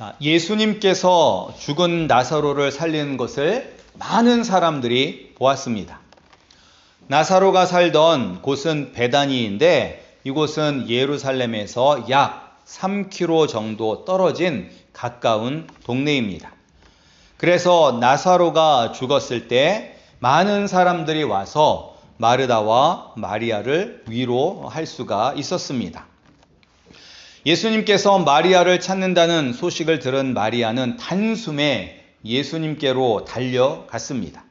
아, 예수님께서 죽은 나사로를 살리는 것을 많은 사람들이 보았습니다. 나사로가 살던 곳은 베다니인데 이곳은 예루살렘에서 약 3km 정도 떨어진 가까운 동네입니다. 그래서 나사로가 죽었을 때 많은 사람들이 와서 마르다와 마리아를 위로할 수가 있었습니다. 예수님께서 마리아를 찾는다는 소식을 들은 마리아는 단숨에 예수님께로 달려갔습니다.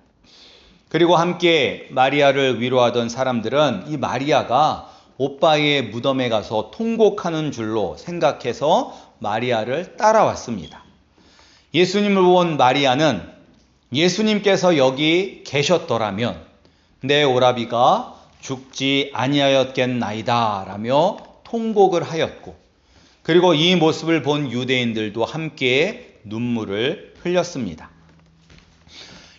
그리고 함께 마리아를 위로하던 사람들은 이 마리아가 오빠의 무덤에 가서 통곡하는 줄로 생각해서 마리아를 따라왔습니다. 예수님을 본 마리아는 예수님께서 여기 계셨더라면 내 오라비가 죽지 아니하였겠나이다 라며 통곡을 하였고 그리고 이 모습을 본 유대인들도 함께 눈물을 흘렸습니다.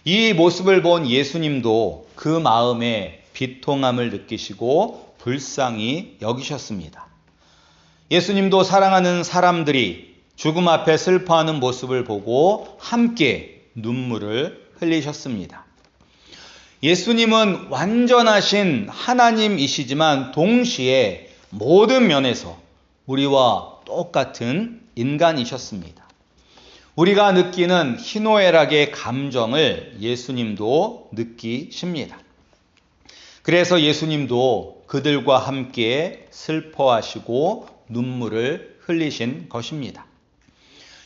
이 모습을 본 예수님도 그 마음에 비통함을 느끼시고 불쌍히 여기셨습니다. 예수님도 사랑하는 사람들이 죽음 앞에 슬퍼하는 모습을 보고 함께 눈물을 흘리셨습니다. 예수님은 완전하신 하나님이시지만 동시에 모든 면에서 우리와 똑같은 인간이셨습니다. 우리가 느끼는 희노애락의 감정을 예수님도 느끼십니다. 그래서 예수님도 그들과 함께 슬퍼하시고 눈물을 흘리신 것입니다.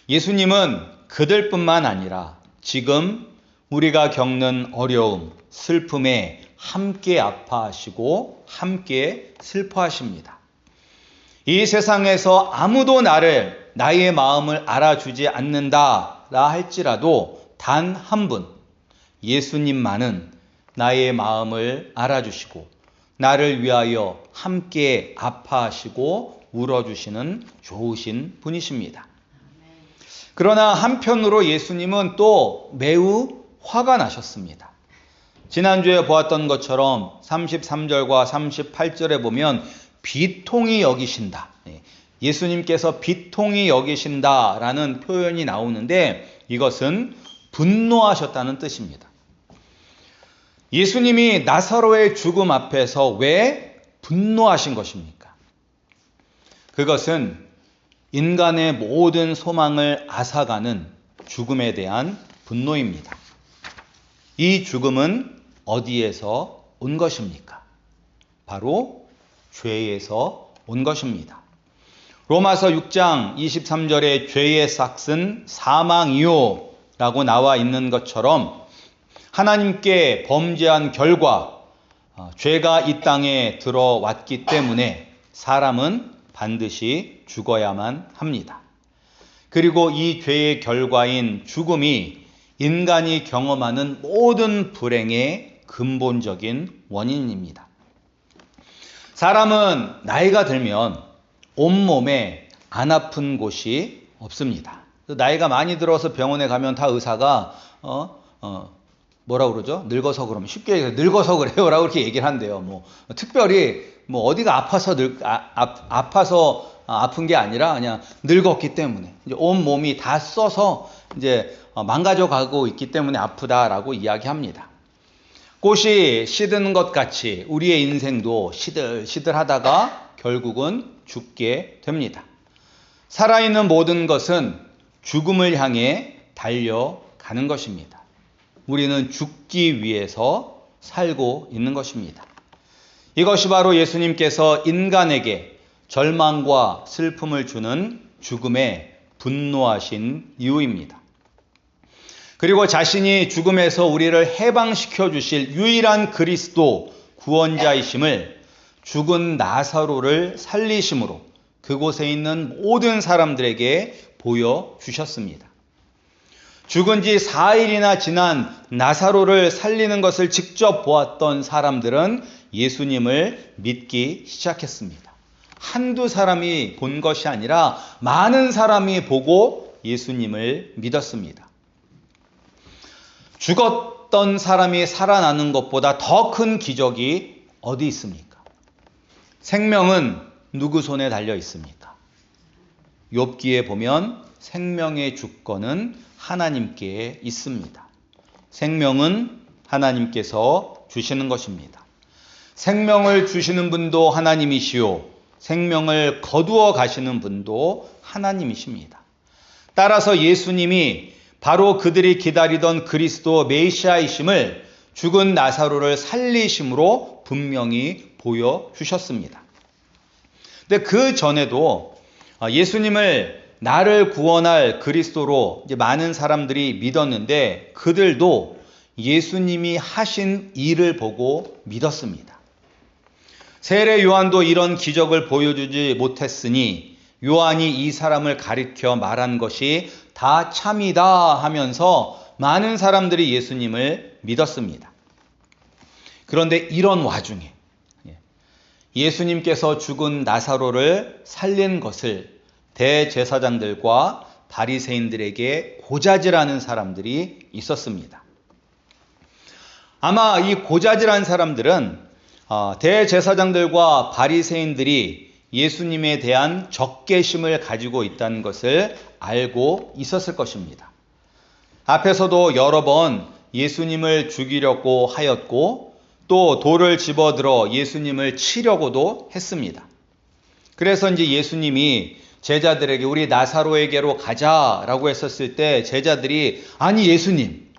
예수님은 그들뿐만 아니라 지금 우리가 겪는 어려움, 슬픔에 함께 아파하시고 함께 슬퍼하십니다. 이 세상에서 아무도 나를 나의 마음을 알아주지 않는다라 할지라도 단 한 분, 예수님만은 나의 마음을 알아주시고 나를 위하여 함께 아파하시고 울어주시는 좋으신 분이십니다. 그러나 한편으로 예수님은 또 매우 화가 나셨습니다. 지난주에 보았던 것처럼 33절과 38절에 보면 비통이 여기신다. 예, 예수님께서 비통이 여기신다라는 표현이 나오는데 이것은 분노하셨다는 뜻입니다. 예수님이 나사로의 죽음 앞에서 왜 분노하신 것입니까? 그것은 인간의 모든 소망을 앗아가는 죽음에 대한 분노입니다. 이 죽음은 어디에서 온 것입니까? 바로 죄에서 온 것입니다. 로마서 6장 23절에 죄의 삭은 사망이요 라고 나와 있는 것처럼 하나님께 범죄한 결과 어, 죄가 이 땅에 들어왔기 때문에 사람은 반드시 죽어야만 합니다. 그리고 이 죄의 결과인 죽음이 인간이 경험하는 모든 불행의 근본적인 원인입니다. 사람은 나이가 들면 온몸에 안 아픈 곳이 없습니다. 나이가 많이 들어서 병원에 가면 다 의사가 어, 어, 뭐라 그러죠? 늙어서 그러면 쉽게 늙어서 그래요라고 이렇게 얘기를 한대요. 뭐 특별히 뭐 어디가 아파서 늙 아, 아, 아파서 아픈 게 아니라 그냥 늙었기 때문에 온 몸이 다 써서 이제 망가져 가고 있기 때문에 아프다라고 이야기합니다. 꽃이 시든 것 같이 우리의 인생도 시들시들하다가 결국은 죽게 됩니다. 살아있는 모든 것은 죽음을 향해 달려가는 것입니다. 우리는 죽기 위해서 살고 있는 것입니다. 이것이 바로 예수님께서 인간에게 절망과 슬픔을 주는 죽음에 분노하신 이유입니다. 그리고 자신이 죽음에서 우리를 해방시켜 주실 유일한 그리스도 구원자이심을 죽은 나사로를 살리심으로 그곳에 있는 모든 사람들에게 보여주셨습니다. 죽은 지 4일이나 지난 나사로를 살리는 것을 직접 보았던 사람들은 예수님을 믿기 시작했습니다. 한두 사람이 본 것이 아니라 많은 사람이 보고 예수님을 믿었습니다. 죽었던 사람이 살아나는 것보다 더 큰 기적이 어디 있습니까? 생명은 누구 손에 달려 있습니까? 욥기에 보면 생명의 주권은 하나님께 있습니다. 생명은 하나님께서 주시는 것입니다. 생명을 주시는 분도 하나님이시요. 생명을 거두어 가시는 분도 하나님이십니다. 따라서 예수님이 바로 그들이 기다리던 그리스도 메시아이심을 죽은 나사로를 살리심으로 분명히 보여주셨습니다. 근데 그 전에도 예수님을 나를 구원할 그리스도로 많은 사람들이 믿었는데 그들도 예수님이 하신 일을 보고 믿었습니다. 세례 요한도 이런 기적을 보여주지 못했으니 요한이 이 사람을 가리켜 말한 것이 다 참이다 하면서 많은 사람들이 예수님을 믿었습니다. 그런데 이런 와중에 예, 예수님께서 죽은 나사로를 살린 것을 대제사장들과 바리새인들에게 고자질하는 사람들이 있었습니다. 아마 이 고자질한 사람들은 어, 대제사장들과 바리새인들이 예수님에 대한 적개심을 가지고 있다는 것을 알고 있었을 것입니다. 앞에서도 여러 번 예수님을 죽이려고 하였고 또 돌을 집어들어 예수님을 치려고도 했습니다. 그래서 이제 예수님이 제자들에게 우리 나사로에게로 가자라고 했었을 때 제자들이 아니 예수님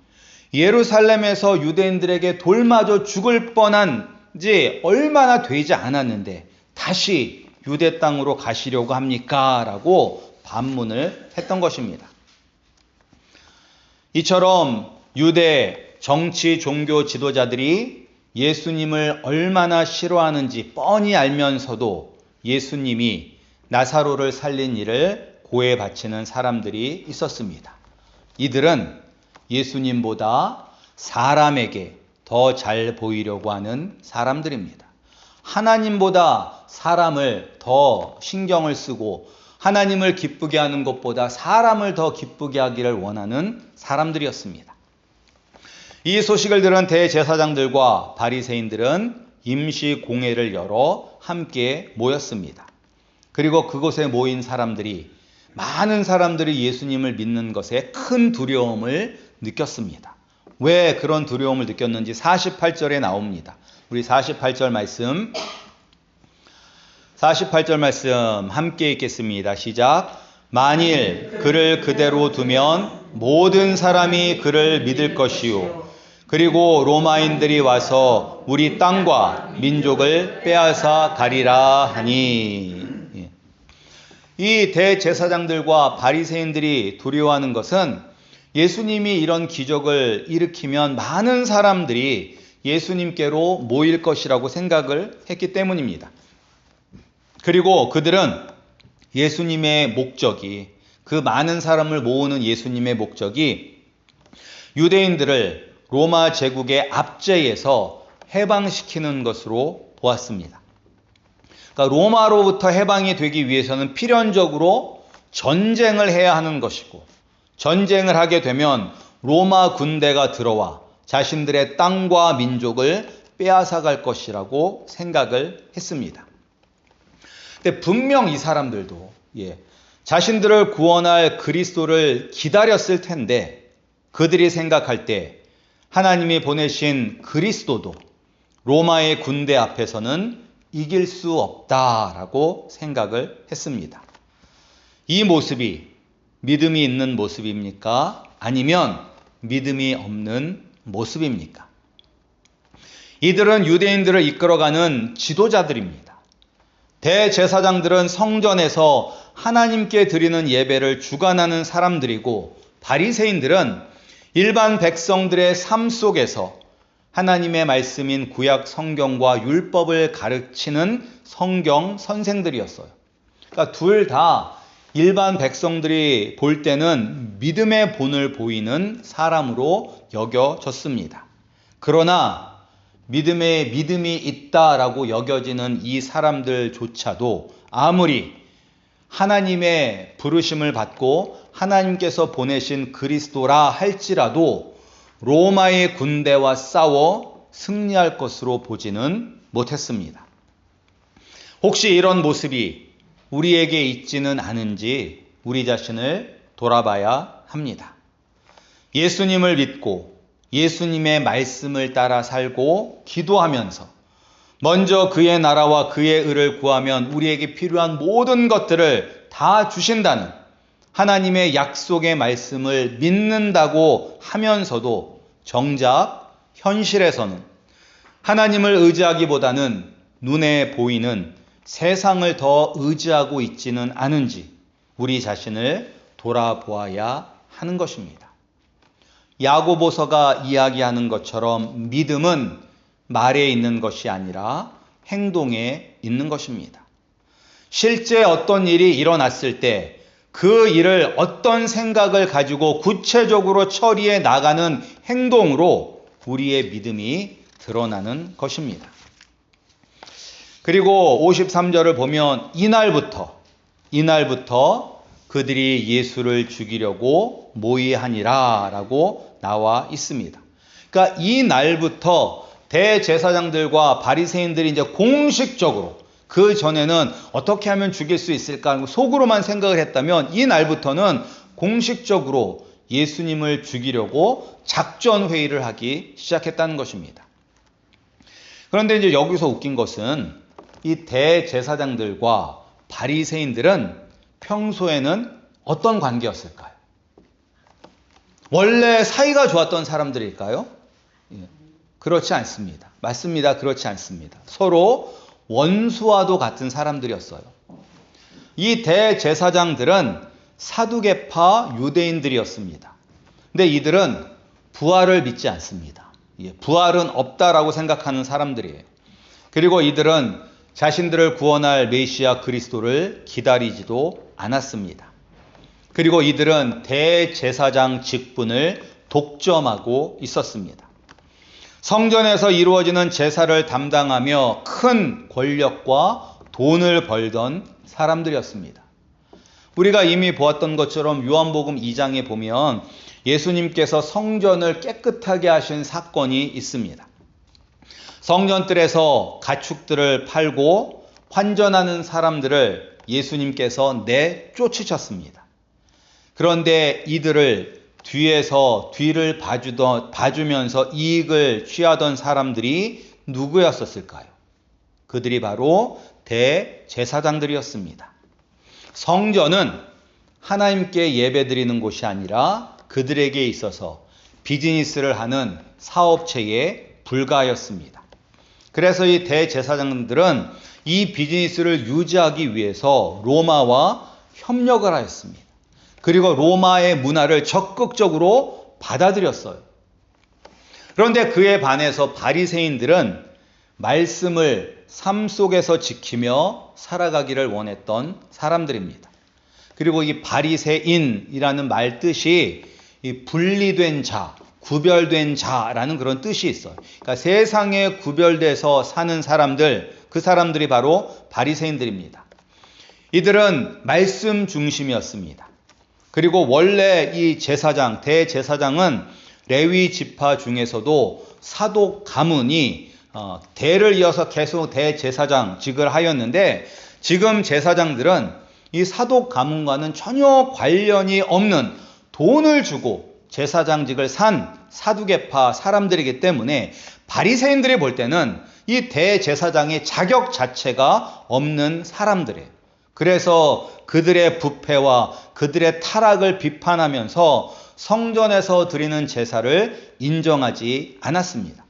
예루살렘에서 유대인들에게 돌마저 죽을 뻔한 지 얼마나 되지 않았는데 다시 유대 땅으로 가시려고 합니까? 라고 반문을 했던 것입니다. 이처럼 유대 정치 종교 지도자들이 예수님을 얼마나 싫어하는지 뻔히 알면서도 예수님이 나사로를 살린 일을 고해 바치는 사람들이 있었습니다. 이들은 예수님보다 사람에게 더 잘 보이려고 하는 사람들입니다. 하나님보다 사람을 더 신경을 쓰고 하나님을 기쁘게 하는 것보다 사람을 더 기쁘게 하기를 원하는 사람들이었습니다. 이 소식을 들은 대제사장들과 바리새인들은 임시 공회를 열어 함께 모였습니다. 그리고 그곳에 모인 사람들이 많은 사람들이 예수님을 믿는 것에 큰 두려움을 느꼈습니다. 왜 그런 두려움을 느꼈는지 48절에 나옵니다. 우리 48절 말씀 48절 말씀 함께 읽겠습니다. 시작. 만일 그를 그대로 두면 모든 사람이 그를 믿을 것이요. 그리고 로마인들이 와서 우리 땅과 민족을 빼앗아 가리라 하니. 예. 이 대제사장들과 바리새인들이 두려워하는 것은 예수님이 이런 기적을 일으키면 많은 사람들이 예수님께로 모일 것이라고 생각을 했기 때문입니다. 그리고 그들은 예수님의 목적이 그 많은 사람을 모으는 예수님의 목적이 유대인들을 로마 제국의 압제에서 해방시키는 것으로 보았습니다. 그러니까 로마로부터 해방이 되기 위해서는 필연적으로 전쟁을 해야 하는 것이고 전쟁을 하게 되면 로마 군대가 들어와 자신들의 땅과 민족을 빼앗아 갈 것이라고 생각을 했습니다. 근데 분명 이 사람들도 예, 자신들을 구원할 그리스도를 기다렸을 텐데 그들이 생각할 때 하나님이 보내신 그리스도도 로마의 군대 앞에서는 이길 수 없다라고 생각을 했습니다. 이 모습이 믿음이 있는 모습입니까? 아니면 믿음이 없는 모습입니까? 이들은 유대인들을 이끌어가는 지도자들입니다. 대제사장들은 성전에서 하나님께 드리는 예배를 주관하는 사람들이고 바리새인들은 일반 백성들의 삶 속에서 하나님의 말씀인 구약 성경과 율법을 가르치는 성경 선생들이었어요. 그러니까 둘 다 일반 백성들이 볼 때는 믿음의 본을 보이는 사람으로 여겨졌습니다. 그러나 믿음에 믿음이 있다라고 여겨지는 이 사람들조차도 아무리 하나님의 부르심을 받고 하나님께서 보내신 그리스도라 할지라도 로마의 군대와 싸워 승리할 것으로 보지는 못했습니다. 혹시 이런 모습이 우리에게 있지는 않은지 우리 자신을 돌아봐야 합니다. 예수님을 믿고 예수님의 말씀을 따라 살고 기도하면서 먼저 그의 나라와 그의 의를 구하면 우리에게 필요한 모든 것들을 다 주신다는 하나님의 약속의 말씀을 믿는다고 하면서도 정작 현실에서는 하나님을 의지하기보다는 눈에 보이는 세상을 더 의지하고 있지는 않은지 우리 자신을 돌아보아야 하는 것입니다. 야고보서가 이야기하는 것처럼 믿음은 말에 있는 것이 아니라 행동에 있는 것입니다. 실제 어떤 일이 일어났을 때 그 일을 어떤 생각을 가지고 구체적으로 처리해 나가는 행동으로 우리의 믿음이 드러나는 것입니다. 그리고 53절을 보면 이날부터 이날부터 그들이 예수를 죽이려고 모의하니라 라고 나와 있습니다. 그러니까 이 날부터 대제사장들과 바리새인들이 이제 공식적으로 그 전에는 어떻게 하면 죽일 수 있을까 속으로만 생각을 했다면 이 날부터는 공식적으로 예수님을 죽이려고 작전 회의를 하기 시작했다는 것입니다. 그런데 이제 여기서 웃긴 것은 이 대제사장들과 바리새인들은 평소에는 어떤 관계였을까요? 원래 사이가 좋았던 사람들일까요? 예, 그렇지 않습니다. 맞습니다. 그렇지 않습니다. 서로 원수와도 같은 사람들이었어요. 이 대제사장들은 사두개파 유대인들이었습니다. 근데 이들은 부활을 믿지 않습니다. 예, 부활은 없다라고 생각하는 사람들이에요. 그리고 이들은 자신들을 구원할 메시아 그리스도를 기다리지도 않았습니다. 그리고 이들은 대제사장 직분을 독점하고 있었습니다. 성전에서 이루어지는 제사를 담당하며 큰 권력과 돈을 벌던 사람들이었습니다. 우리가 이미 보았던 것처럼 요한복음 2장에 보면 예수님께서 성전을 깨끗하게 하신 사건이 있습니다. 성전뜰에서 가축들을 팔고 환전하는 사람들을 예수님께서 내쫓으셨습니다. 그런데 이들을 뒤에서 뒤를 봐주던, 봐주면서 이익을 취하던 사람들이 누구였었을까요? 그들이 바로 대제사장들이었습니다. 성전은 하나님께 예배드리는 곳이 아니라 그들에게 있어서 비즈니스를 하는 사업체에 불과하였습니다. 그래서 이 대제사장들은 이 비즈니스를 유지하기 위해서 로마와 협력을 하였습니다. 그리고 로마의 문화를 적극적으로 받아들였어요. 그런데 그에 반해서 바리새인들은 말씀을 삶 속에서 지키며 살아가기를 원했던 사람들입니다. 그리고 이 바리새인이라는 말 뜻이 분리된 자, 구별된 자라는 그런 뜻이 있어요. 그러니까 세상에 구별돼서 사는 사람들, 그 사람들이 바로 바리새인들입니다. 이들은 말씀 중심이었습니다. 그리고 원래 이 제사장, 대제사장은 레위 지파 중에서도 사독 가문이 어, 대를 이어서 계속 대제사장직을 하였는데 지금 제사장들은 이 사독 가문과는 전혀 관련이 없는 돈을 주고 제사장직을 산 사두개파 사람들이기 때문에 바리새인들이 볼 때는 이 대제사장의 자격 자체가 없는 사람들이에요. 그래서 그들의 부패와 그들의 타락을 비판하면서 성전에서 드리는 제사를 인정하지 않았습니다.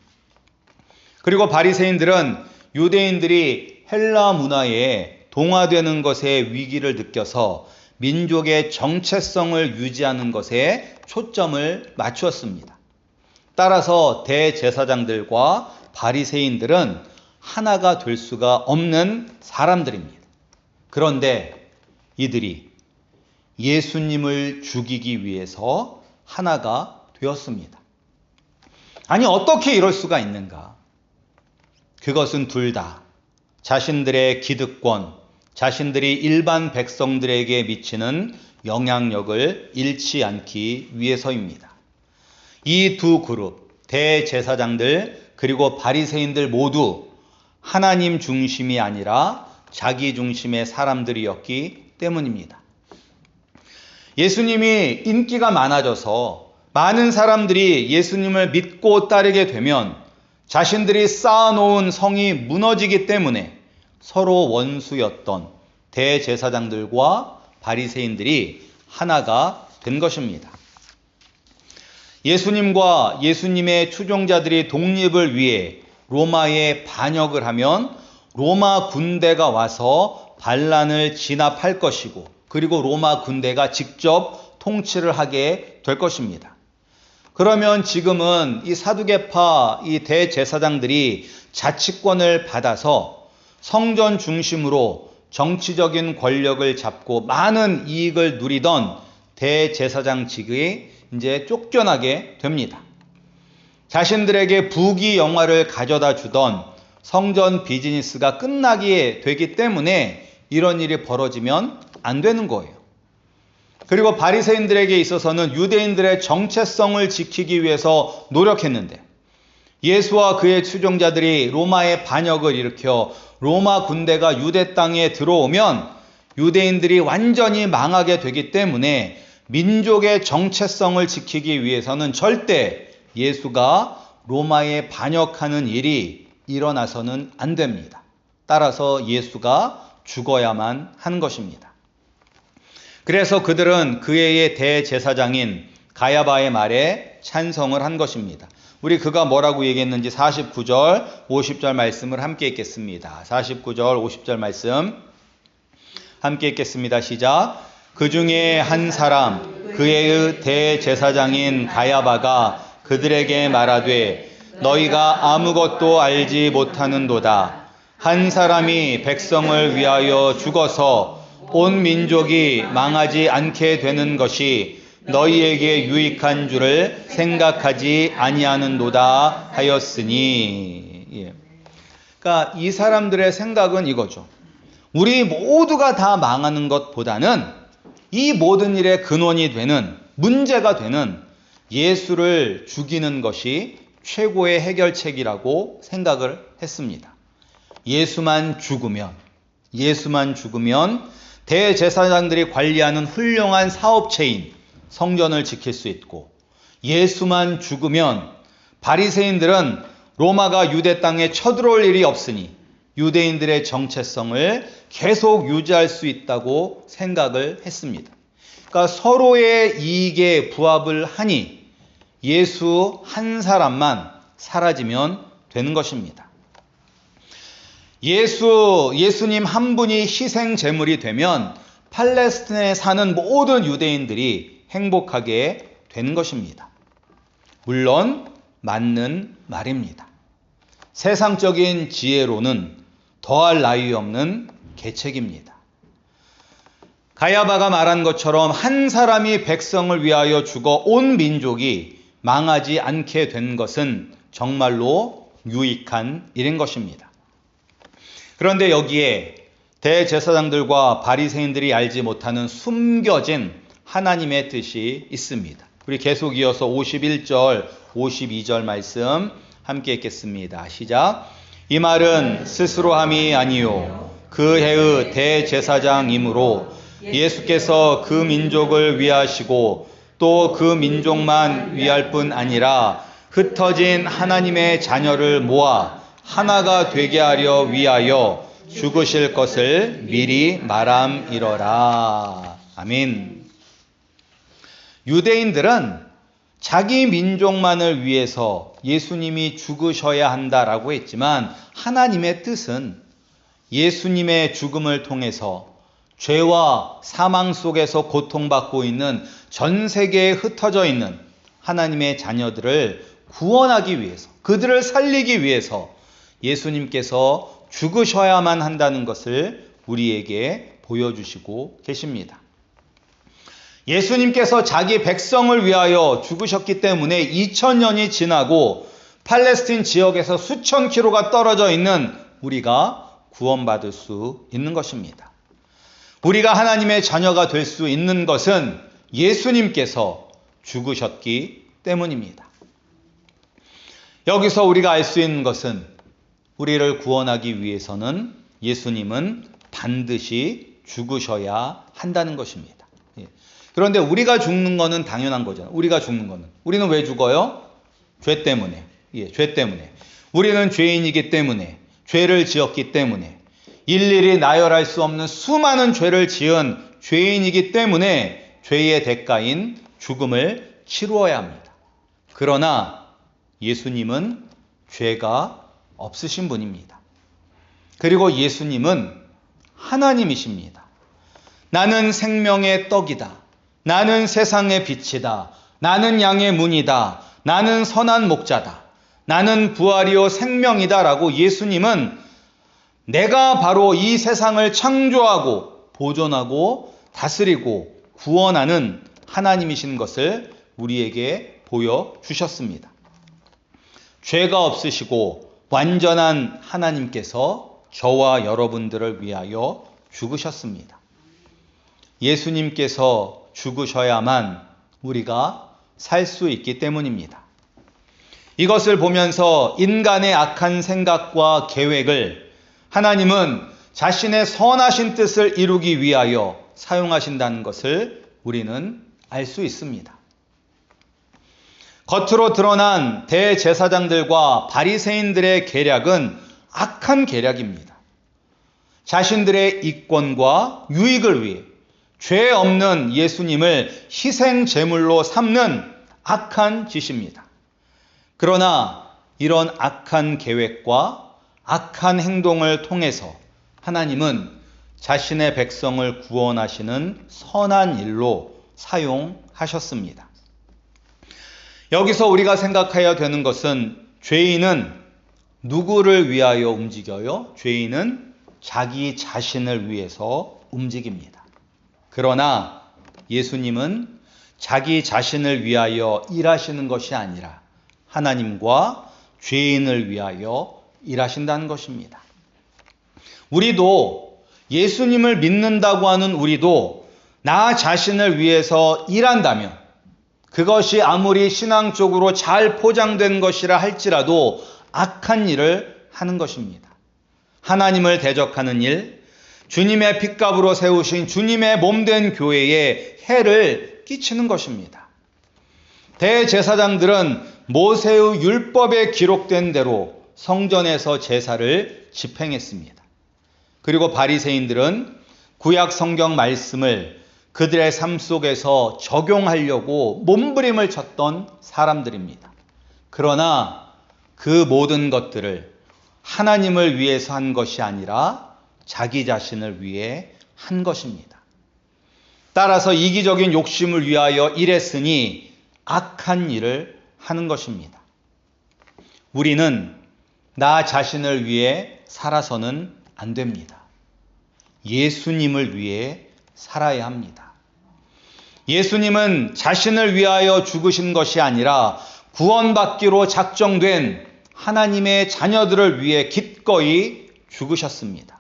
그리고 바리새인들은 유대인들이 헬라 문화에 동화되는 것의 위기를 느껴서 민족의 정체성을 유지하는 것에 초점을 맞추었습니다. 따라서 대제사장들과 바리새인들은 하나가 될 수가 없는 사람들입니다. 그런데 이들이 예수님을 죽이기 위해서 하나가 되었습니다. 아니, 어떻게 이럴 수가 있는가? 그것은 둘 다 자신들의 기득권, 자신들이 일반 백성들에게 미치는 영향력을 잃지 않기 위해서입니다. 이 두 그룹, 대제사장들 그리고 바리새인들 모두 하나님 중심이 아니라 자기 중심의 사람들이었기 때문입니다. 예수님이 인기가 많아져서 많은 사람들이 예수님을 믿고 따르게 되면 자신들이 쌓아놓은 성이 무너지기 때문에 서로 원수였던 대제사장들과 바리새인들이 하나가 된 것입니다. 예수님과 예수님의 추종자들이 독립을 위해 로마에 반역을 하면 로마 군대가 와서 반란을 진압할 것이고 그리고 로마 군대가 직접 통치를 하게 될 것입니다. 그러면 지금은 이 사두개파 이 대제사장들이 자치권을 받아서 성전 중심으로 정치적인 권력을 잡고 많은 이익을 누리던 대제사장직이 이제 쫓겨나게 됩니다. 자신들에게 부귀 영화를 가져다 주던 성전 비즈니스가 끝나게 되기 때문에 이런 일이 벌어지면 안 되는 거예요. 그리고 바리새인들에게 있어서는 유대인들의 정체성을 지키기 위해서 노력했는데 예수와 그의 추종자들이 로마의 반역을 일으켜 로마 군대가 유대 땅에 들어오면 유대인들이 완전히 망하게 되기 때문에 민족의 정체성을 지키기 위해서는 절대 예수가 로마에 반역하는 일이 일어나서는 안 됩니다. 따라서 예수가 죽어야만 한 것입니다. 그래서 그들은 그의 대제사장인 가야바의 말에 찬성을 한 것입니다. 우리 그가 뭐라고 얘기했는지 49절, 50절 말씀을 함께 읽겠습니다. 49절, 50절 말씀 함께 읽겠습니다. 시작. 그 중에 한 사람 그의 대제사장인 가야바가 그들에게 말하되 너희가 아무것도 알지 못하는도다. 한 사람이 백성을 위하여 죽어서 온 민족이 망하지 않게 되는 것이 너희에게 유익한 줄을 생각하지 아니하는도다 하였으니. 예. 그러니까 이 사람들의 생각은 이거죠. 우리 모두가 다 망하는 것보다는 이 모든 일의 근원이 되는 문제가 되는 예수를 죽이는 것이 최고의 해결책이라고 생각을 했습니다. 예수만 죽으면, 예수만 죽으면 대제사장들이 관리하는 훌륭한 사업체인 성전을 지킬 수 있고 예수만 죽으면 바리새인들은 로마가 유대 땅에 쳐들어올 일이 없으니 유대인들의 정체성을 계속 유지할 수 있다고 생각을 했습니다. 그러니까 서로의 이익에 부합을 하니 예수 한 사람만 사라지면 되는 것입니다. 예수, 예수님 한 분이 희생 제물이 되면 팔레스틴에 사는 모든 유대인들이 행복하게 되는 것입니다. 물론 맞는 말입니다. 세상적인 지혜로는 더할 나위 없는 계책입니다. 가야바가 말한 것처럼 한 사람이 백성을 위하여 죽어 온 민족이 망하지 않게 된 것은 정말로 유익한 일인 것입니다. 그런데 여기에 대제사장들과 바리새인들이 알지 못하는 숨겨진 하나님의 뜻이 있습니다. 우리 계속 이어서 51절, 52절 말씀 함께 읽겠습니다. 시작. 이 말은 스스로 함이 아니요 그 해의 대제사장이므로 예수께서 그 민족을 위하시고 또 그 민족만 위할 뿐 아니라 흩어진 하나님의 자녀를 모아 하나가 되게 하려 위하여 죽으실 것을 미리 말함이러라. 아멘. 유대인들은 자기 민족만을 위해서 예수님이 죽으셔야 한다라고 했지만 하나님의 뜻은 예수님의 죽음을 통해서 죄와 사망 속에서 고통받고 있는 전 세계에 흩어져 있는 하나님의 자녀들을 구원하기 위해서, 그들을 살리기 위해서 예수님께서 죽으셔야만 한다는 것을 우리에게 보여주시고 계십니다. 예수님께서 자기 백성을 위하여 죽으셨기 때문에 2000년이 지나고 팔레스틴 지역에서 수천 킬로가 떨어져 있는 우리가 구원받을 수 있는 것입니다. 우리가 하나님의 자녀가 될 수 있는 것은 예수님께서 죽으셨기 때문입니다. 여기서 우리가 알 수 있는 것은 우리를 구원하기 위해서는 예수님은 반드시 죽으셔야 한다는 것입니다. 예. 그런데 우리가 죽는 거는 당연한 거잖아. 우리가 죽는 거는. 우리는 왜 죽어요? 죄 때문에. 예, 죄 때문에. 우리는 죄인이기 때문에. 죄를 지었기 때문에. 일일이 나열할 수 없는 수많은 죄를 지은 죄인이기 때문에 죄의 대가인 죽음을 치루어야 합니다. 그러나 예수님은 죄가 없으신 분입니다. 그리고 예수님은 하나님이십니다. 나는 생명의 떡이다. 나는 세상의 빛이다. 나는 양의 문이다. 나는 선한 목자다. 나는 부활이요 생명이다. 라고 예수님은 내가 바로 이 세상을 창조하고 보존하고 다스리고 구원하는 하나님이신 것을 우리에게 보여주셨습니다. 죄가 없으시고 완전한 하나님께서 저와 여러분들을 위하여 죽으셨습니다. 예수님께서 죽으셔야만 우리가 살 수 있기 때문입니다. 이것을 보면서 인간의 악한 생각과 계획을 하나님은 자신의 선하신 뜻을 이루기 위하여 사용하신다는 것을 우리는 알 수 있습니다. 겉으로 드러난 대제사장들과 바리새인들의 계략은 악한 계략입니다. 자신들의 이권과 유익을 위해 죄 없는 예수님을 희생 제물로 삼는 악한 짓입니다. 그러나 이런 악한 계획과 악한 행동을 통해서 하나님은 자신의 백성을 구원하시는 선한 일로 사용하셨습니다. 여기서 우리가 생각해야 되는 것은 죄인은 누구를 위하여 움직여요? 죄인은 자기 자신을 위해서 움직입니다. 그러나 예수님은 자기 자신을 위하여 일하시는 것이 아니라 하나님과 죄인을 위하여 일하신다는 것입니다. 우리도 예수님을 믿는다고 하는 우리도 나 자신을 위해서 일한다면 그것이 아무리 신앙적으로 잘 포장된 것이라 할지라도 악한 일을 하는 것입니다. 하나님을 대적하는 일, 주님의 핏값으로 세우신 주님의 몸된 교회에 해를 끼치는 것입니다. 대제사장들은 모세의 율법에 기록된 대로 성전에서 제사를 집행했습니다. 그리고 바리새인들은 구약 성경 말씀을 그들의 삶 속에서 적용하려고 몸부림을 쳤던 사람들입니다. 그러나 그 모든 것들을 하나님을 위해서 한 것이 아니라 자기 자신을 위해 한 것입니다. 따라서 이기적인 욕심을 위하여 일했으니 악한 일을 하는 것입니다. 우리는 나 자신을 위해 살아서는 안 됩니다. 예수님을 위해 살아야 합니다. 예수님은 자신을 위하여 죽으신 것이 아니라 구원받기로 작정된 하나님의 자녀들을 위해 기꺼이 죽으셨습니다.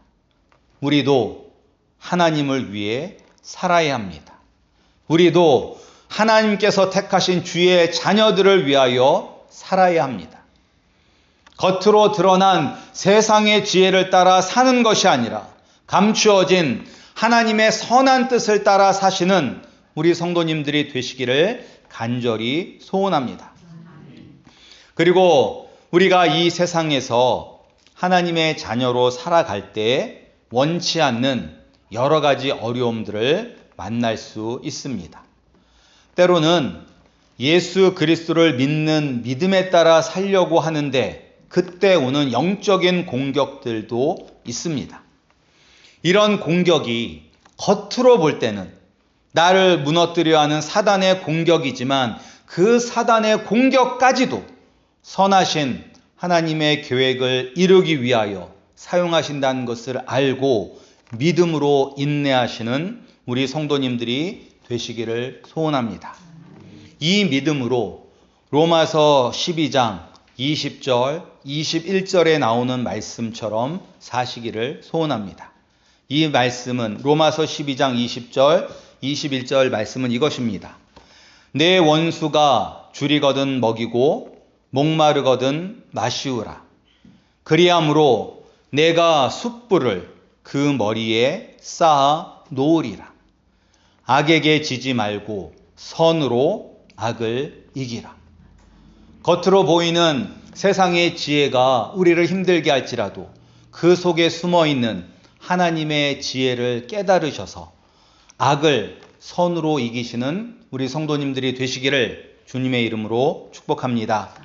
우리도 하나님을 위해 살아야 합니다. 우리도 하나님께서 택하신 주의 자녀들을 위하여 살아야 합니다. 겉으로 드러난 세상의 지혜를 따라 사는 것이 아니라 감추어진 하나님의 선한 뜻을 따라 사시는 우리 성도님들이 되시기를 간절히 소원합니다. 그리고 우리가 이 세상에서 하나님의 자녀로 살아갈 때 원치 않는 여러 가지 어려움들을 만날 수 있습니다. 때로는 예수 그리스도를 믿는 믿음에 따라 살려고 하는데 그때 오는 영적인 공격들도 있습니다. 이런 공격이 겉으로 볼 때는 나를 무너뜨려 하는 사단의 공격이지만 그 사단의 공격까지도 선하신 하나님의 계획을 이루기 위하여 사용하신다는 것을 알고 믿음으로 인내하시는 우리 성도님들이 되시기를 소원합니다. 이 믿음으로 로마서 12장 20절, 21절에 나오는 말씀처럼 사시기를 소원합니다. 이 말씀은 로마서 12장 20절, 21절 말씀은 이것입니다. 내 원수가 줄이거든 먹이고 목마르거든 마시우라. 그리함으로 내가 숯불을 그 머리에 쌓아 놓으리라. 악에게 지지 말고 선으로 악을 이기라. 겉으로 보이는 세상의 지혜가 우리를 힘들게 할지라도 그 속에 숨어 있는 하나님의 지혜를 깨달으셔서 악을 선으로 이기시는 우리 성도님들이 되시기를 주님의 이름으로 축복합니다.